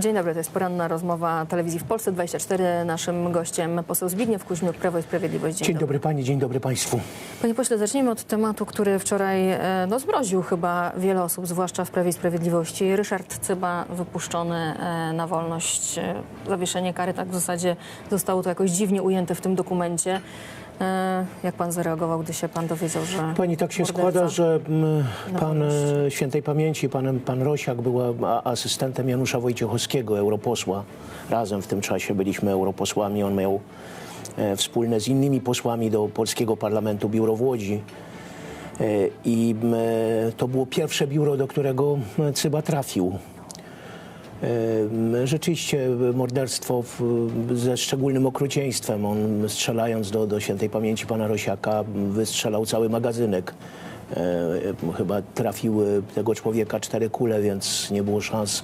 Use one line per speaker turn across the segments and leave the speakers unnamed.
Dzień dobry, to jest poranna rozmowa telewizji w Polsce 24. Naszym gościem poseł Zbigniew Kuźmiuk, Prawo i Sprawiedliwość. Dzień,
Dzień dobry pani, dzień dobry państwu.
Panie pośle, zacznijmy od tematu, który wczoraj e, no, zmroził chyba wiele osób, zwłaszcza w Prawie i Sprawiedliwości. Ryszard Cyba wypuszczony e, na wolność. E, Zawieszenie kary tak w zasadzie zostało to jakoś dziwnie ujęte w tym dokumencie. E, Jak pan zareagował, gdy się pan dowiedział, że
Pani tak się składa, że mm, pan e, świętej pamięci, pan, pan Rosiak był a- asystentem Janusza Wojciechowskiego, europosła. Razem w tym czasie byliśmy europosłami. On miał e, wspólne z innymi posłami do polskiego parlamentu biuro w Łodzi. I m, e, to było pierwsze biuro, do którego m, Cyba trafił. E, Rzeczywiście morderstwo w, ze szczególnym okrucieństwem. On strzelając do, do świętej pamięci pana Rosiaka wystrzelał cały magazynek. E, chyba trafiły tego człowieka cztery kule, więc nie było szans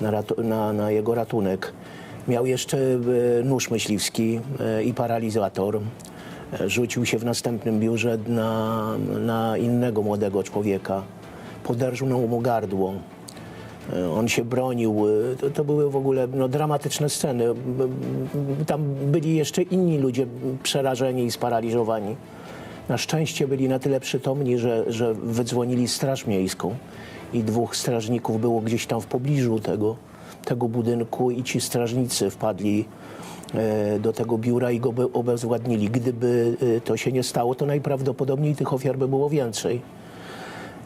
na, na, na jego ratunek. Miał jeszcze e, nóż myśliwski e, i paralizator. E, Rzucił się w następnym biurze na, na innego młodego człowieka. Poderżnął mu gardło. E, On się bronił. E, To, to były w ogóle no, dramatyczne sceny. B- Tam byli jeszcze inni ludzie przerażeni i sparaliżowani. Na szczęście byli na tyle przytomni, że, że wydzwonili Straż Miejską i dwóch strażników było gdzieś tam w pobliżu tego, tego budynku i ci strażnicy wpadli e, do tego biura i go by obezwładnili. Gdyby e, to się nie stało, to najprawdopodobniej tych ofiar by było więcej.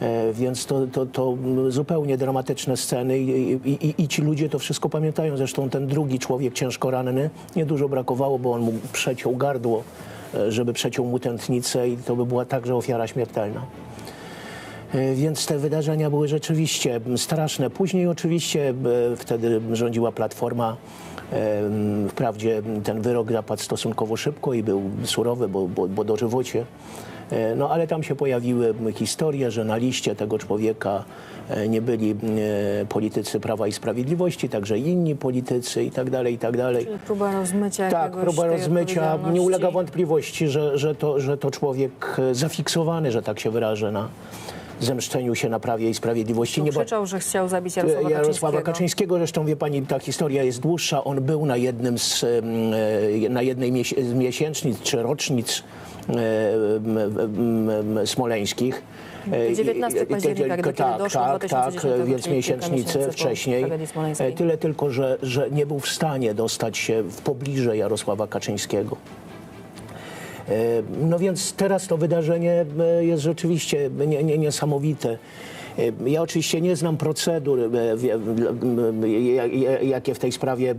E, Więc to, to, to zupełnie dramatyczne sceny i, i, i, ci ludzie to wszystko pamiętają. Zresztą ten drugi człowiek ciężko ranny, niedużo brakowało, bo on mu przeciął gardło, e, żeby przeciął mu tętnicę i to by była także ofiara śmiertelna. E, Więc te wydarzenia były rzeczywiście straszne. Później oczywiście wtedy rządziła Platforma. Wprawdzie ten wyrok zapadł stosunkowo szybko i był surowy, bo, bo, bo dożywocie. E, No ale tam się pojawiły historie, że na liście tego człowieka e, nie byli e, politycy Prawa i Sprawiedliwości, także inni politycy i tak dalej, i tak dalej.
Czyli próba rozmycia
Tak, próba rozmycia. Nie ulega wątpliwości, że, że, to, że to człowiek zafiksowany, że tak się wyrażę, na zemszczeniu się na Prawie i Sprawiedliwości. Nie
Krzyczał, że chciał zabić Jarosława,
Jarosława
Kaczyńskiego.
Kaczyńskiego. Zresztą wie pani, ta historia jest dłuższa. On był na jednym z, e, na jednej z miesięcznic czy rocznic e, smoleńskich. E,
19
i- i-
października,
i-
kiedy
tak,
doszło
tak,
2010,
tak, więc
po
wcześniej. E, Tyle tylko, że, że nie był w stanie dostać się w pobliże Jarosława Kaczyńskiego. E, No więc teraz to wydarzenie e, jest rzeczywiście nie, nie, niesamowite. E, Ja oczywiście nie znam procedur, jakie w tej sprawie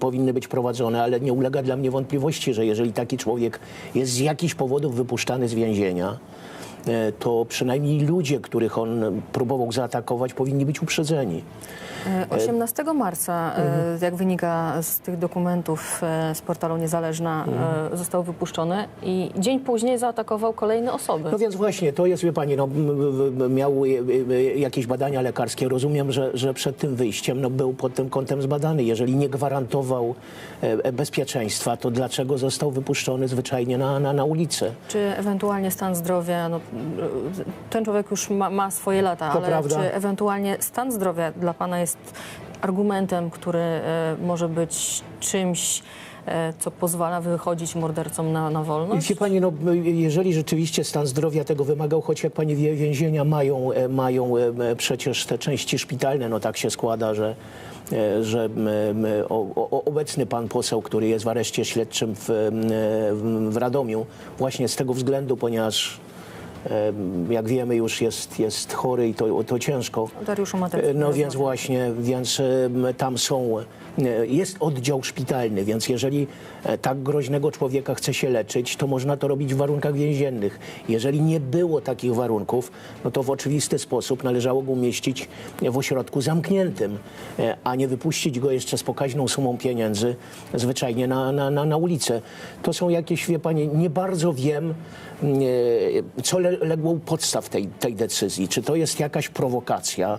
powinny być prowadzone, ale nie ulega dla mnie wątpliwości, że jeżeli taki człowiek jest z jakichś powodów wypuszczany z więzienia, to przynajmniej ludzie, których on próbował zaatakować, powinni być uprzedzeni.
E, 18 marca, e,
Mhm.
jak wynika z tych dokumentów e, z portalu Niezależna,
Mhm.
e, został wypuszczony i dzień później zaatakował kolejne osoby.
No więc właśnie, to jest, wie pani, no, miał e, e, jakieś badania lekarskie. Rozumiem, że, że przed tym wyjściem no, był pod tym kątem zbadany. Jeżeli nie gwarantował e, bezpieczeństwa, to dlaczego został wypuszczony zwyczajnie na, na, na ulicę?
Czy ewentualnie stan zdrowia, no, ten człowiek już ma, ma swoje lata,
To
ale
prawda.
czy ewentualnie stan zdrowia dla pana jest argumentem, który e, może być czymś, e, co pozwala wychodzić mordercom na, na wolność?
Wie pani, no, jeżeli rzeczywiście stan zdrowia tego wymagał, choć jak pani wie, więzienia mają, e, mają przecież te części szpitalne, no tak się składa, że, że obecny pan poseł, który jest w areszcie śledczym w, w, Radomiu, właśnie z tego względu, ponieważ jak wiemy już jest, jest chory i to, to ciężko.
Dariuszu Matecki.
No więc właśnie, więc tam są, e, jest oddział szpitalny, więc jeżeli e, tak groźnego człowieka chce się leczyć, to można to robić w warunkach więziennych. Jeżeli nie było takich warunków, no to w oczywisty sposób należało go umieścić w ośrodku zamkniętym, e, a nie wypuścić go jeszcze z pokaźną sumą pieniędzy zwyczajnie na, na, na, na ulicę. To są jakieś, wie pani, nie bardzo wiem, e, co leży le, legło u podstaw tej, tej decyzji? Czy to jest jakaś prowokacja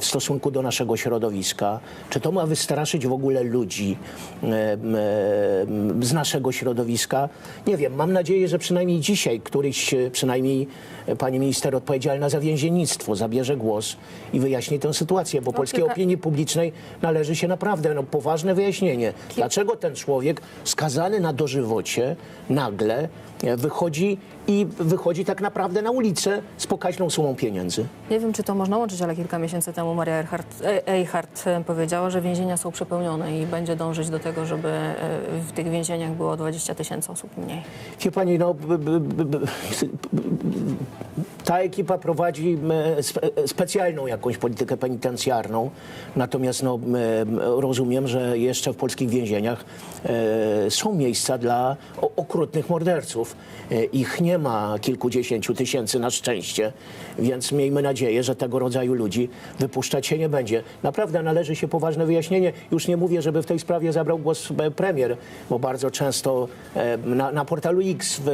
w stosunku do naszego środowiska? Czy to ma wystraszyć w ogóle ludzi e, e, z naszego środowiska? Nie wiem, mam nadzieję, że przynajmniej dzisiaj któryś, e, przynajmniej e, pani minister odpowiedzialna za więziennictwo zabierze głos i wyjaśni tę sytuację, bo polskiej
kilka-
opinii publicznej należy się naprawdę no, poważne wyjaśnienie. Dlaczego ten człowiek skazany na dożywocie nagle e, wychodzi i wychodzi tak naprawdę na ulicę z pokaźną sumą pieniędzy?
Nie wiem, czy to można łączyć, ale kilka miesięcy temu Maria Earhart, e, Eichhardt e, powiedziała, że więzienia są przepełnione i będzie dążyć do tego, żeby e, w tych więzieniach było 20 tysięcy osób mniej.
Wie pani, no, ta ekipa prowadzi m, spe, specjalną jakąś politykę penitencjarną, natomiast no, rozumiem, że jeszcze w polskich więzieniach e, są miejsca dla okrutnych morderców. E, ich nie ma kilkudziesięciu tysięcy na szczęście, więc miejmy nadzieję, że tego rodzaju ludzi wypuszczać się nie będzie. Naprawdę należy się poważne wyjaśnienie. Już nie mówię, żeby w tej sprawie zabrał głos e, premier, bo bardzo często e, na, na portalu X w,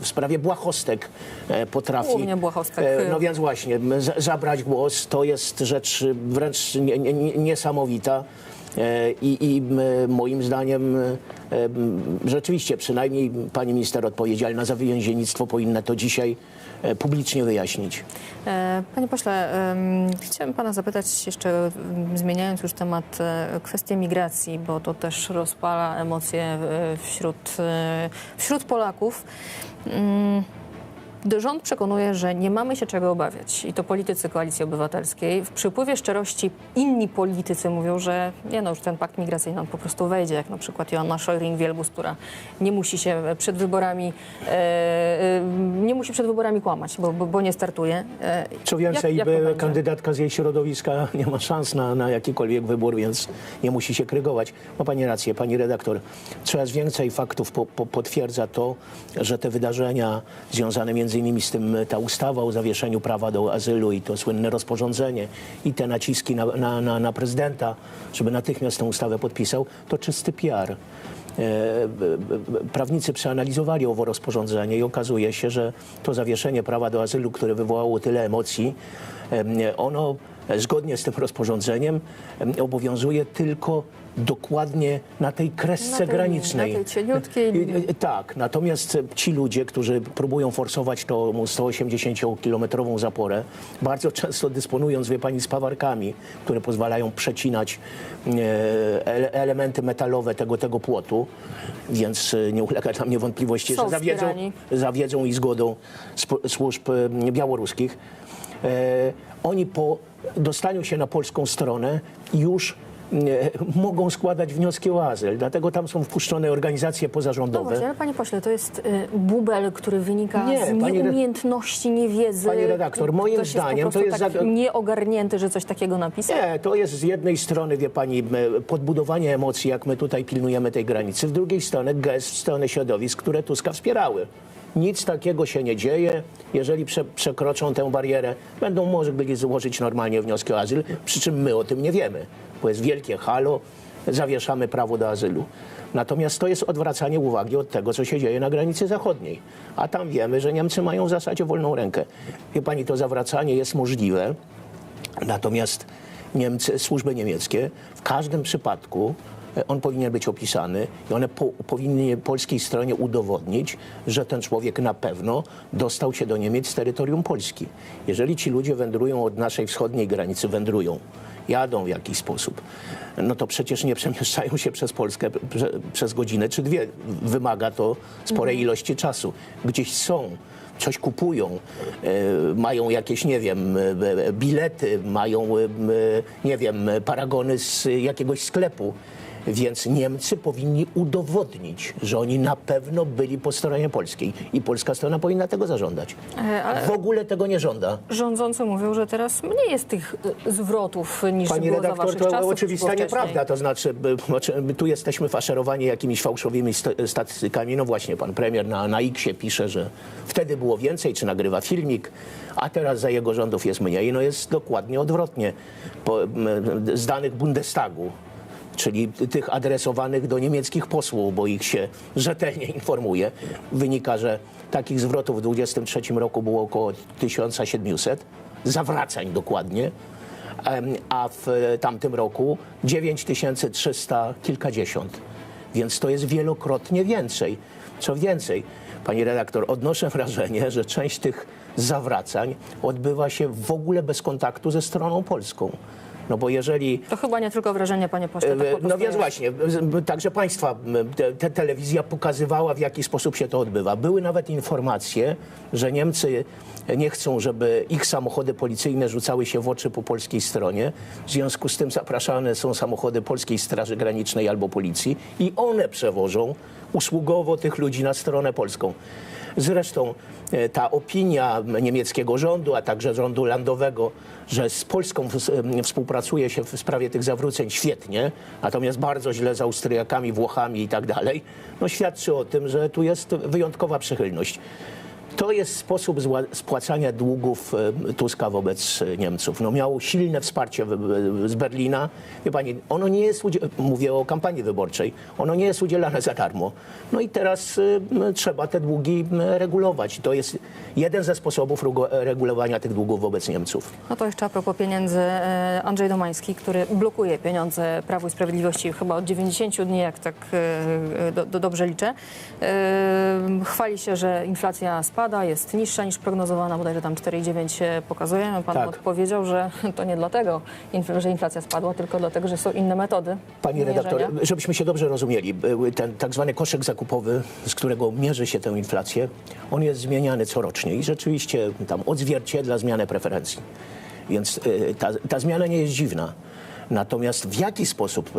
w sprawie błahostek e, potrafi.
Głównie błahostek.
E, No więc właśnie, zabrać głos to jest rzecz wręcz nie, nie- niesamowita. E, I, I moim zdaniem e, rzeczywiście przynajmniej pani minister odpowiedzialna za więziennictwo powinna to dzisiaj publicznie wyjaśnić.
Panie pośle, em, chciałem pana zapytać jeszcze, zmieniając już temat, kwestię migracji, bo to też rozpala emocje wśród, wśród Polaków. Rząd przekonuje, że nie mamy się czego obawiać i to politycy Koalicji Obywatelskiej. W przypływie szczerości inni politycy mówią, że nie no, już ten pakt migracyjny on po prostu wejdzie, jak na przykład Joanna Szojring-Wielgus, która nie musi się przed wyborami, e, e, nie musi przed wyborami kłamać, bo, bo, bo nie startuje. E,
Co więcej,
jak, jak
kandydatka z jej środowiska nie ma szans na, na jakikolwiek wybór, więc nie musi się krygować. Ma pani rację, pani redaktor. Coraz więcej faktów po, po, potwierdza to, że te wydarzenia związane między innymi z tym, ta ustawa o zawieszeniu prawa do azylu i to słynne rozporządzenie i te naciski na, na, na, na prezydenta, żeby natychmiast tę ustawę podpisał, to czysty PR. E, Prawnicy przeanalizowali owo rozporządzenie i okazuje się, że to zawieszenie prawa do azylu, które wywołało tyle emocji, em, ono e, zgodnie z tym rozporządzeniem em, obowiązuje tylko dokładnie na tej kresce
Na tej
granicznej.
na tej cieniutkiej
i- Tak, natomiast ci ludzie, którzy próbują forsować tą 180-kilometrową zaporę, bardzo często dysponując, wie pani, spawarkami, które pozwalają przecinać e, ele- elementy metalowe tego, tego płotu, więc e, nie ulega dla mnie wątpliwości,
Są
że zawiedzą, zawiedzą i zgodą służb e, białoruskich. E, oni po dostaniu się na polską stronę już e, mogą składać wnioski o azyl. Dlatego tam są wpuszczone organizacje
No
pozarządowe.
właśnie, ale panie pośle, to jest y, bubel, który wynika
Nie,
z nieumiejętności, niewiedzy.
Pani redaktor, moim
Ktoś
zdaniem
jest
to jest
tak
za-
nieogarnięty, że coś takiego napisał.
Nie, to jest z jednej strony, wie pani, e, podbudowanie emocji, jak my tutaj pilnujemy tej granicy, z drugiej strony gest w stronę środowisk, które Tuska wspierały. Nic takiego się nie dzieje. Jeżeli prze, przekroczą tę barierę, będą mogli złożyć normalnie wnioski o azyl, przy czym my o tym nie wiemy, bo jest wielkie halo, zawieszamy prawo do azylu. Natomiast to jest odwracanie uwagi od tego, co się dzieje na granicy zachodniej. A tam wiemy, że Niemcy mają w zasadzie wolną rękę. Wie pani, to zawracanie jest możliwe, Natomiast Niemcy, służby niemieckie w każdym przypadku on powinien być opisany i one po, powinny polskiej stronie udowodnić, że ten człowiek na pewno dostał się do Niemiec z terytorium Polski. Jeżeli ci ludzie wędrują od naszej wschodniej granicy, wędrują, jadą w jakiś sposób, no to przecież nie przemieszczają się przez Polskę prze, przez godzinę czy dwie. Wymaga to sporej ilości czasu. Gdzieś są coś kupują, e, mają jakieś, nie wiem, e, e, bilety, mają, e, nie wiem, paragony z jakiegoś sklepu. Więc Niemcy powinni udowodnić, że oni na pewno byli po stronie polskiej i polska strona powinna tego zażądać.
E, ale
W ogóle tego nie żąda.
rządzący mówią, że teraz mniej jest tych y, zwrotów niż
Pani
było za
redaktor,
waszych
to
czasów.
oczywista nieprawda. To znaczy, tu jesteśmy faszerowani jakimiś fałszywymi sta- statystykami. No właśnie, pan premier na, na X-ie pisze, że wtedy było więcej, czy nagrywa filmik, a teraz za jego rządów jest mniej. No jest dokładnie odwrotnie. Po, z danych Bundestagu czyli tych adresowanych do niemieckich posłów, bo ich się rzetelnie informuje, wynika, że takich zwrotów w 2023 roku było około 1700, zawracań dokładnie, a w tamtym roku 9300 kilkadziesiąt. Więc to jest wielokrotnie więcej. Co więcej, pani redaktor, odnoszę wrażenie, że część tych zawracań odbywa się w ogóle bez kontaktu ze stroną polską. No bo jeżeli
To chyba nie tylko wrażenie, panie pośle. Tak po
E,
prostu
no więc właśnie, z- także państwa, te, te telewizja pokazywała, w jaki sposób się to odbywa. Były nawet informacje, że Niemcy nie chcą, żeby ich samochody policyjne rzucały się w oczy po polskiej stronie. W związku z tym zapraszane są samochody Polskiej Straży Granicznej albo policji i one przewożą usługowo tych ludzi na stronę polską. Zresztą e, ta opinia niemieckiego rządu, a także rządu landowego, że z Polską współpracuje się w sprawie tych zawróceń świetnie, natomiast bardzo źle z Austriakami, Włochami i tak dalej, no świadczy o tym, że tu jest wyjątkowa przychylność. To jest sposób spłacania długów e, Tuska wobec e, Niemców. No miał silne wsparcie z Berlina. Wie pani, ono nie jest, mówię o kampanii wyborczej, ono nie jest udzielane za darmo. No i teraz e, trzeba te długi regulować. To jest jeden ze sposobów regulowania tych długów wobec Niemców.
No to jeszcze a propos pieniędzy. Andrzej Domański, który blokuje pieniądze Prawu i Sprawiedliwości chyba od 90 dni, jak tak do, do, dobrze liczę. Chwali się, że inflacja spada, jest niższa niż prognozowana, bodajże tam 4,9 pokazuje. Pan
Tak.
odpowiedział, że to nie dlatego, że inflacja spadła, tylko dlatego, że są inne metody
Pani redaktor, żebyśmy się dobrze rozumieli, ten tak zwany koszyk zakupowy, z którego mierzy się tę inflację, on jest zmieniany corocznie i rzeczywiście tam odzwierciedla zmianę preferencji. Więc y, ta, ta zmiana nie jest dziwna. Natomiast w jaki sposób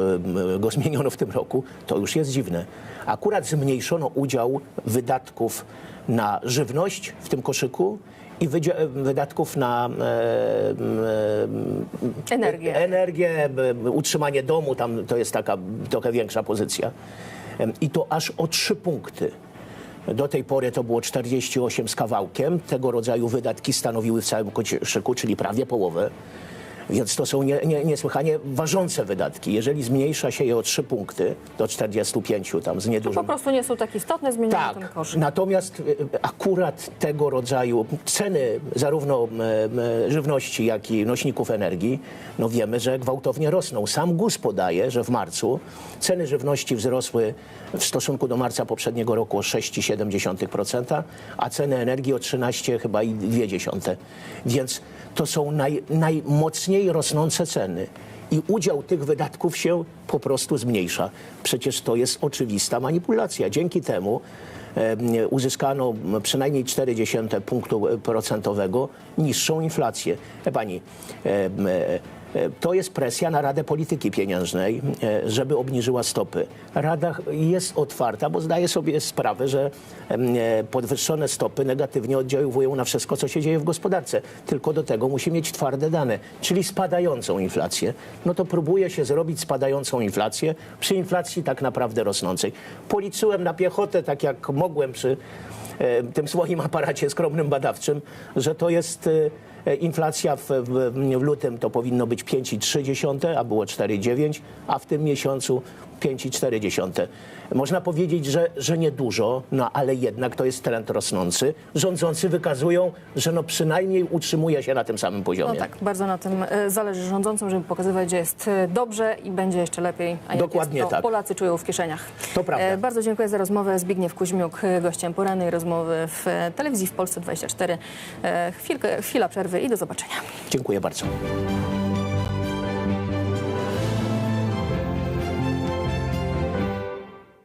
y, go zmieniono w tym roku, to już jest dziwne. Akurat zmniejszono udział wydatków na żywność w tym koszyku i wydatków na e, e,
Energię.
Energię, utrzymanie domu, tam to jest taka trochę większa pozycja. I to aż o trzy punkty. Do tej pory to było 48 z kawałkiem. Tego rodzaju wydatki stanowiły w całym koszyku, czyli prawie połowę. Więc to są nie, nie, niesłychanie ważące wydatki. Jeżeli zmniejsza się je o 3 punkty do 45 tam z
Po
niedużym
prostu nie są tak istotne, zmieniono ten
tak,
koszyk.
natomiast y, akurat tego rodzaju ceny zarówno żywności, jak i nośników energii, no wiemy, że gwałtownie rosną. Sam GUS podaje, że w marcu ceny żywności wzrosły w stosunku do marca poprzedniego roku o 6,7%, a ceny energii o 13 chyba i 2%. Więc to są naj, rosnące ceny i udział tych wydatków się po prostu zmniejsza. Przecież to jest oczywista manipulacja. Dzięki temu em, uzyskano przynajmniej 0,4 punktu procentowego niższą inflację. E, Pani, to jest presja na Radę Polityki Pieniężnej, e, żeby obniżyła stopy. Rada jest otwarta, bo zdaje sobie sprawę, że e, podwyższone stopy negatywnie oddziałują na wszystko, co się dzieje w gospodarce. Tylko do tego musi mieć twarde dane, czyli spadającą inflację. No to próbuje się zrobić spadającą inflację przy inflacji tak naprawdę rosnącej. Policzyłem na piechotę, tak jak mogłem przy e, tym swoim aparacie skromnym badawczym, że to jest e, e, inflacja w, w, lutym to powinno być 5,3, a było 4,9, a w tym miesiącu 5,4. Można powiedzieć, że, że niedużo, no ale jednak to jest trend rosnący. Rządzący wykazują, że no przynajmniej utrzymuje się na tym samym poziomie.
No tak, bardzo na tym e, zależy rządzącym, żeby pokazywać, że jest e, dobrze i będzie jeszcze lepiej. A
Dokładnie
jest, to
tak.
Polacy czują w kieszeniach.
To prawda.
E, Bardzo dziękuję za rozmowę. Zbigniew Kuźmiuk, e, gościem porannej rozmowy w e, telewizji w Polsce 24. E, Chwilkę, chwila przerwy i do zobaczenia.
Dziękuję bardzo.